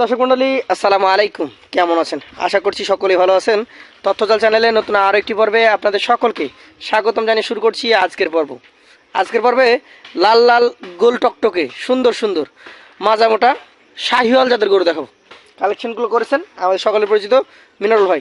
দর্শক মন্ডলী আসসালামু আলাইকুম। কেমন আছেন? আশা করছি সকলেই ভালো আছেন। তথ্যজাল চ্যানেলে নতুন আরও একটি পর্বে আপনাদের সকলকে স্বাগতম জানিয়ে শুরু করছি আজকের পর্ব। আজকের পর্বে লাল লাল গোল টকটকে সুন্দর সুন্দর মাজা মোটা শাহিওয়াল জাতের গরু দেখাবো। কালেকশনগুলো করেছেন আমাদের সকলের পরিচিত মিনারুল ভাই।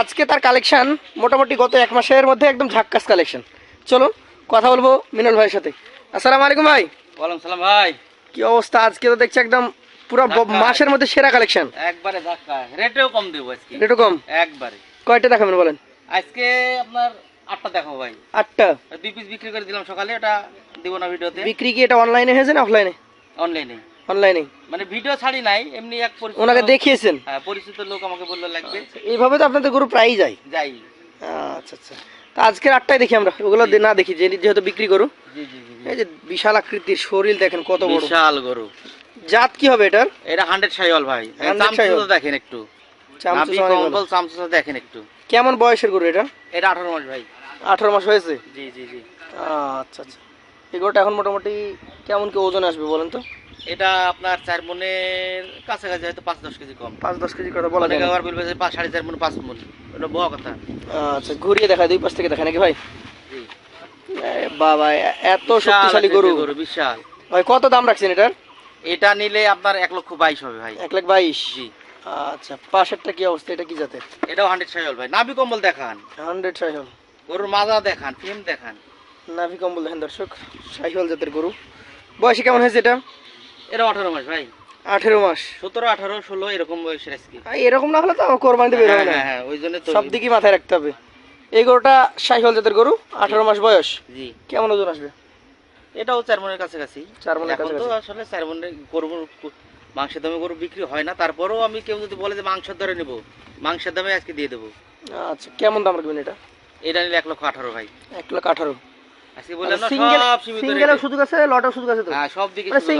আজকে তার কালেকশন মোটামুটি গত এক মাসের মধ্যে একদম ঝাক্কাস কালেকশন। চলুন কথা বলব মিনারুল ভাইয়ের সাথে। আসসালামু আলাইকুম ভাই। ওয়ালাইকুম সালাম ভাই। কি অবস্থা? আজকে তো দেখছি একদম পুরো মাসের মধ্যে সেরা কালেকশন একবারে ধাক্কা। রেটেও কম দেবো আজকে। একটু কম? একবারে। কয়টা দেখাবেন বলেন? আজকে আপনার আটটা দেখো ভাই। আটটা? দুই পিস বিক্রি করে দিলাম সকালে ওটা দিব না ভিডিওতে। বিক্রি কি এটা অনলাইনে হয়েছে না অফলাইনে অনলাইনে অনলাইনে মানে ভিডিও ছাড়ি নাই এমনি এক পরিচিত ওনাকে দেখিয়েছেন? হ্যাঁ পরিচিত লোক আমাকে বলল লাগবে। এইভাবে তো আপনাদের গরু প্রায়ই যায়। যাই। আচ্ছা আচ্ছা। তা আজকের আটটাই দেখি আমরা ওগুলো না দেখি যেহেতু বিক্রি করু। জি জি। এই যে বিশাল আকৃতির শরীর দেখেন কত বড়। বিশাল গরু। জাত কি হবে এটার? এটা ভাই। চামচুসা দেখেন একটু। চামচুস। কম্বল চামচুসা দেখেন একটু। কেমন বয়সের গরু এটা? এটা আঠারো মাস ভাই। আঠারো মাস হয়েছে? জি জি জি। আচ্ছা আচ্ছা। এই গরুটা এখন মোটামুটি কেমন কি ওজন আসবে বলেন তো? এটা আপনার চার মনের কাছাকাছি হয়তো পাঁচ দশ কেজি কম। পাঁচ দশ কেজি কথা বলা যায় আবার বলবে যে পাঁচ সাড়ে চার মন পাঁচ মন। ওটা বড় কথা। আচ্ছা ঘুরিয়ে দেখা দুই পাশ থেকে দেখা নাকি ভাই? বাবা এত শক্তিশালী গরু। গরু বিশাল। ভাই কত দাম রাখছেন এটার? এটা নিলে আপনার এক লক্ষ বাইশ হবে ভাই। এক লাখ বাইশ? জি। আচ্ছা পাশেরটা কি অবস্থা? এটা কি জাতের? এটাও হান্ড্রেড ভাই। নাভি কম্বল দেখান। হান্ড্রেড সাইহল গরুর মাজা দেখান ফিল্ম দেখান। নাভি কম্বল দেখেন দর্শক। সাইহল জাতের গরু। বয়সে কেমন হয়েছে এটা? এটা আঠারো মাস ভাই। আঠেরো মাস। সতেরো আঠারো ষোলো এরকম বয়সের আজকে। এরকম না হলে তো কোরবানিতে বের হবে হ্যাঁ না। হ্যাঁ হ্যাঁ ওই জন্য তো সব দিকই মাথায় রাখতে হবে। এই গরুটা সাইহল জাতের গরু আঠেরো মাস বয়স। জি। কেমন ওজন আসবে? এটাও চার মনের কাছাকাছি। চার মনের এখন তো আসলে চার মনের গরু মাংসের দামে গরু বিক্রি হয় না তারপরেও আমি কেউ যদি বলে যে মাংসের ধরে নেব মাংসের দামে আজকে দিয়ে দেবো। আচ্ছা কেমন দাম রাখবেন এটা? এটা নিলে এক লক্ষ আঠারো ভাই। এক লাখ আঠারো। সিঙ্গেল তো? হ্যাঁ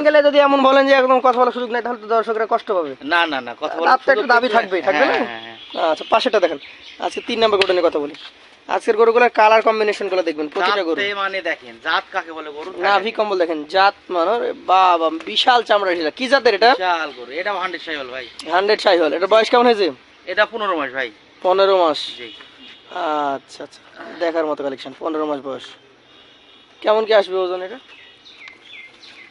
মানে যদি এমন বলেন যে একদম কথা বলার সুযোগ নাই তাহলে তো দর্শকরা কষ্ট পাবে। না না না কথা একটা দাবি আছে। থাকবে না? আচ্ছা পাশেটা দেখেন। আজকে তিন নম্বর গরু নিয়ে কথা বলি। আজকের গরুগুলোর কালার কম্বিনেশনগুলো দেখবেন প্রতিটা গরু। মানে দেখেন জাত কাকে বলে গরু? নাভি কম্বল দেখেন জাত মানে বাবা বিশাল চামড়া ঢিলা কি জাতের এটা? বিশাল গরু এটা হান্ড্রেড সাইল ভাই। হান্ড্রেড সাইহল। এটা বয়স কেমন হয়েছে? এটা পনেরো মাস ভাই। পনেরো মাস। জি। আচ্ছা আচ্ছা দেখার মতো কালেকশন পনেরো মাস বয়স। কেমন কি আসবে ওজন এটা?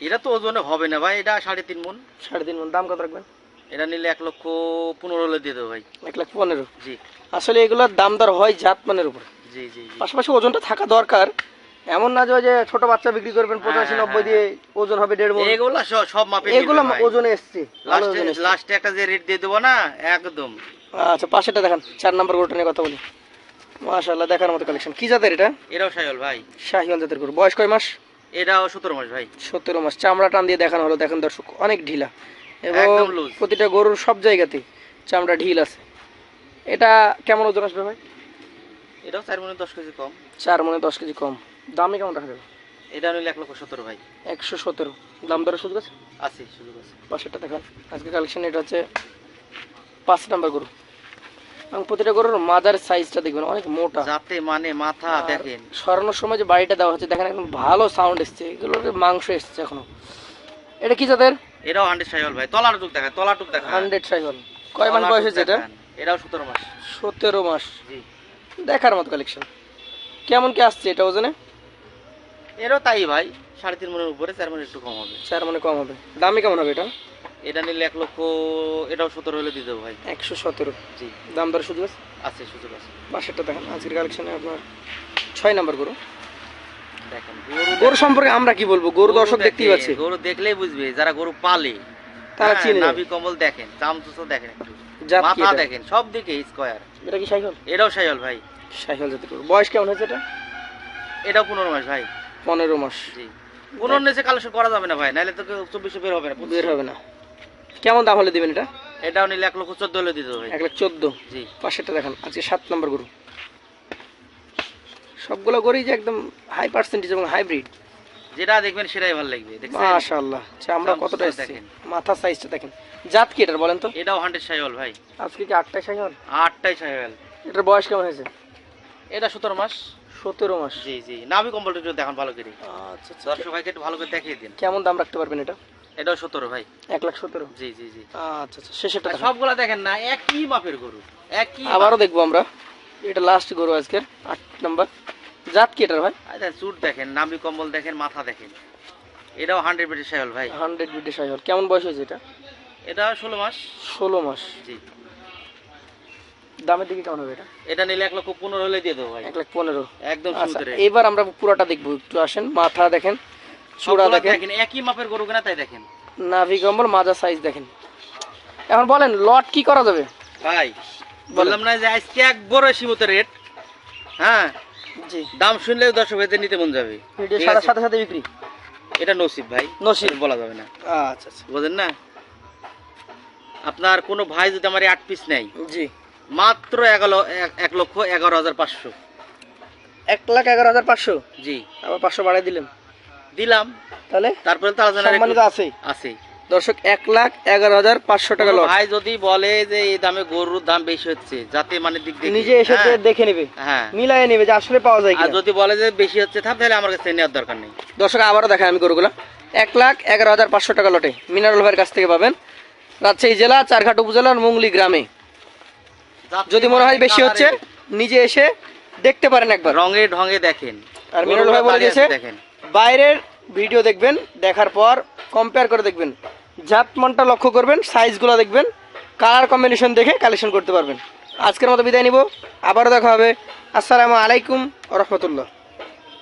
এটা তো ওজনে হবে না ভাই এটা সাড়ে তিন মন। সাড়ে তিন মণ দাম কত রাখবেন? এটা নিলে এক লক্ষ পনেরো হলে দিয়ে দেবো ভাই। এক লাখ পনেরো? জি। আসলে এগুলোর দাম দর হয় উপর। জি জি জি। পাশাপাশি ওজনটা থাকা দরকার। এমন না যে ছোট বাচ্চা বিক্রি করবেন পঁচাশি হ্যাঁ, নব্বই দিয়ে ওজন হবে দেড় এগুলো সব- মাপে এগুলো ওজনে এসছে লাস্টে লাস্টে একটা যে রেট দিয়ে দেবো না একদম। আচ্ছা পাশেটা দেখান চার নম্বর গরুটা নিয়ে কথা বলি। মাশাল্লাহ দেখার মতো কালেকশন কি জাতের এটা? এটাও সাইল ভাই। শাহিওয়াল জাতের গরু। বয়স কয় মাস? এটাও সতেরো মাস ভাই। সতেরো মাস। চামড়া টান দিয়ে দেখানো হলো দেখেন দর্শক অনেক ঢিলা। এবং প্রতিটা গরুর সব জায়গাতে চামড়া ঢিল আছে। এটা কেমন ওজন আসবে ভাই? এটাও চার মনে দশ কেজি কম। চার মনে দশ কেজি কম। দামে কেমন রাখা যাবে? এটা নিলে এক লক্ষ সতেরো ভাই। একশো সতেরো। দাম দরের সুযোগ আছে? আছে সুযোগ আছে। পাশেরটা দেখান। আজকে কালেকশন এটা হচ্ছে পাঁচ নাম্বার গরু। এবং প্রতিটা গরুর মাজার সাইজটা দেখবেন অনেক মোটা। যাতে মানে মাথা দেখেন। সরানোর সময় যে বাড়িটা দেওয়া হচ্ছে দেখেন একদম ভালো সাউন্ড এসছে। এগুলোর মাংস এসছে এখনও। এটা কি জাতের? এটাও হান্ড্রেড সাইল ভাই তলার টুক দেখা তলা টুক দেখা হান্ড্রেড সাইকেল কয় মাস বয়স হয়েছে এটা? এটাও সতেরো মাস। সতেরো মাস। জি। দেখার মতো কালেকশন কেমন কি আসছে এটা ওজনে? এরও তাই ভাই সাড়ে তিন মনের উপরে চার মনে একটু কম হবে। চার মানে কম হবে। দামে কেমন হবে এটা? এটা নিলে এক লক্ষ এটাও সতেরো হলে দিয়ে দেবো ভাই। একশো সতেরো। জি। দাম দর সুযোগ আছে? আছে সুযোগ আছে। পাশেরটা দেখেন আজকের কালেকশনে আপনার ছয় নাম্বার গরু। দেখেন গরু সম্পর্কে আমরা কি বলব? গরু দর্শক দেখে, দেখতেই পাচ্ছে। গরু দেখলেই বুঝবে যারা গরু পালে তারা হ্যাঁ, চিনে। নাভি কম্বল দেখেন চামচুসও দেখেন একটু। মাথা দেখেন সব দিকে স্কোয়ার। এটা কি সাইকেল এটাও সাইল ভাই। সাইকেল জাতের গরু। বয়স কেমন হয়েছে এটা? এটাও পনেরো মাস ভাই। পনেরো মাস। জি। পনেরো নিচে কালেকশন করা যাবে না ভাই নাহলে তো চব্বিশে বের হবে না বের হবে না। কেমন দাম হলে দিবেন এটা? এটাও নিলে এক লক্ষ চোদ্দ হলে দিতে হবে এক লাখ চোদ্দ। জি। পাশেরটা দেখেন আজকে সাত নম্বর গরু। সবগুলো গরুই যে একদম হাই পার্সেন্টেজ এবং হাইব্রিড যেটা দেখবেন সেটাই ভালো লাগবে মাশাআল্লাহ। চামড়া চামচুটা কতটা দেখেন। মাথা সাইজটা দেখেন। জাত কি এটার বলেন তো? এটাও হান্ড্রেড সাইল ভাই। আজকে কি আটটায় সাইকেল আটটাই সাইল এটার বয়স কেমন হয়েছে? এটা সতেরো মাস। সতেরো মাস। জি জি। নাভি কম্বলটা একটু দেখান ভালো করে। আচ্ছা আচ্ছা। দর্শক ভাইকে একটু ভালো করে দেখিয়ে দিন। কেমন দাম রাখতে পারবেন এটা? এটাও সতেরো ভাই। এক লাখ সতেরো? জি জি জি। আচ্ছা আচ্ছা। শেষেরটা। সবগুলা দেখেন না একই মাপের গরু। একই আবারও দেখব আমরা। এটা লাস্ট গরু আজকের আট নাম্বার জাত কি এটার ভাই? আচ্ছা চুট দেখেন নামি কম্বল দেখেন মাথা দেখেন। এটাও হান্ড্রেড ব্রিটিশ সাইল ভাই। হান্ড্রেড বিডি সাইহল। কেমন বয়স হয়েছে এটা? এটা ষোলো মাস। ষোলো মাস। জি। দামের দিকে কেমন হবে এটা? এটা নিলে এক লক্ষ পনেরো হলে দিয়ে দেবো ভাই। এক লাখ পনেরো। একদম আচ্ছা এবার আমরা পুরোটা দেখব একটু আসেন মাথা দেখেন চূড়া দেখেন। একই মাপের গরু কিনা তাই দেখেন। নাভি কম্বল মাজা সাইজ দেখেন। এখন বলেন লট কি করা যাবে? ভাই বললাম না যে আজকে একবারে সীমিত রেট হ্যাঁ জি। দাম শুনলে দর্শক ভাইদের নিতে মন যাবে। সাথে সাথে সাথে বিক্রি। এটা নসিব ভাই নসিব। বলা যাবে না। আচ্ছা আচ্ছা। বুঝেন না? আপনার কোনো ভাই যদি আমার আট পিস নেয় জি। মাত্র এগারো এক- এক লক্ষ এগারো হাজার পাঁচশো। এক লাখ এগারো হাজার পাঁচশো? জি। আবার পাঁচশো বাড়াই দিলাম দিলাম। তাহলে? তারপরে তো আলোচনা আছে আছে দর্শক এক লাখ এগারো হাজার পাঁচশো টাকা লট ভাই যদি বলে যে এই দামে গরুর দাম বেশি হচ্ছে যাতে মানে দিক নিজে এসে হ্যাঁ, দেখে নেবে হ্যাঁ। মিলাই নেবে যে আসলে পাওয়া যায় আর যদি বলে যে বেশি হচ্ছে তাহলে আমার কাছে নেওয়ার দরকার নেই। দর্শক আবারও দেখাই আমি গরুগুলো। এক লাখ এগারো হাজার পাঁচশো টাকা লটে মিনারুল ভাইয়ের কাছ থেকে পাবেন। রাজশাহী জেলা চারঘাট উপজেলার মুংলি গ্রামে। যদি মনে হয় বেশি হচ্ছে নিজে এসে দেখতে পারেন একবার। রঙে ঢঙে দেখেন। আর মিনারুল ভাই বলে দিয়েছে দেখেন। বাইরের ভিডিও দেখবেন দেখার পর কম্পেয়ার করে দেখবেন। জাত মানটা লক্ষ্য করবেন সাইজগুলো দেখবেন কালার কম্বিনেশন দেখে কালেকশন করতে পারবেন। আজকের মতো বিদায় নিব, আবারও দেখা হবে। আসসালামু আলাইকুম রহমতুল্লাহ।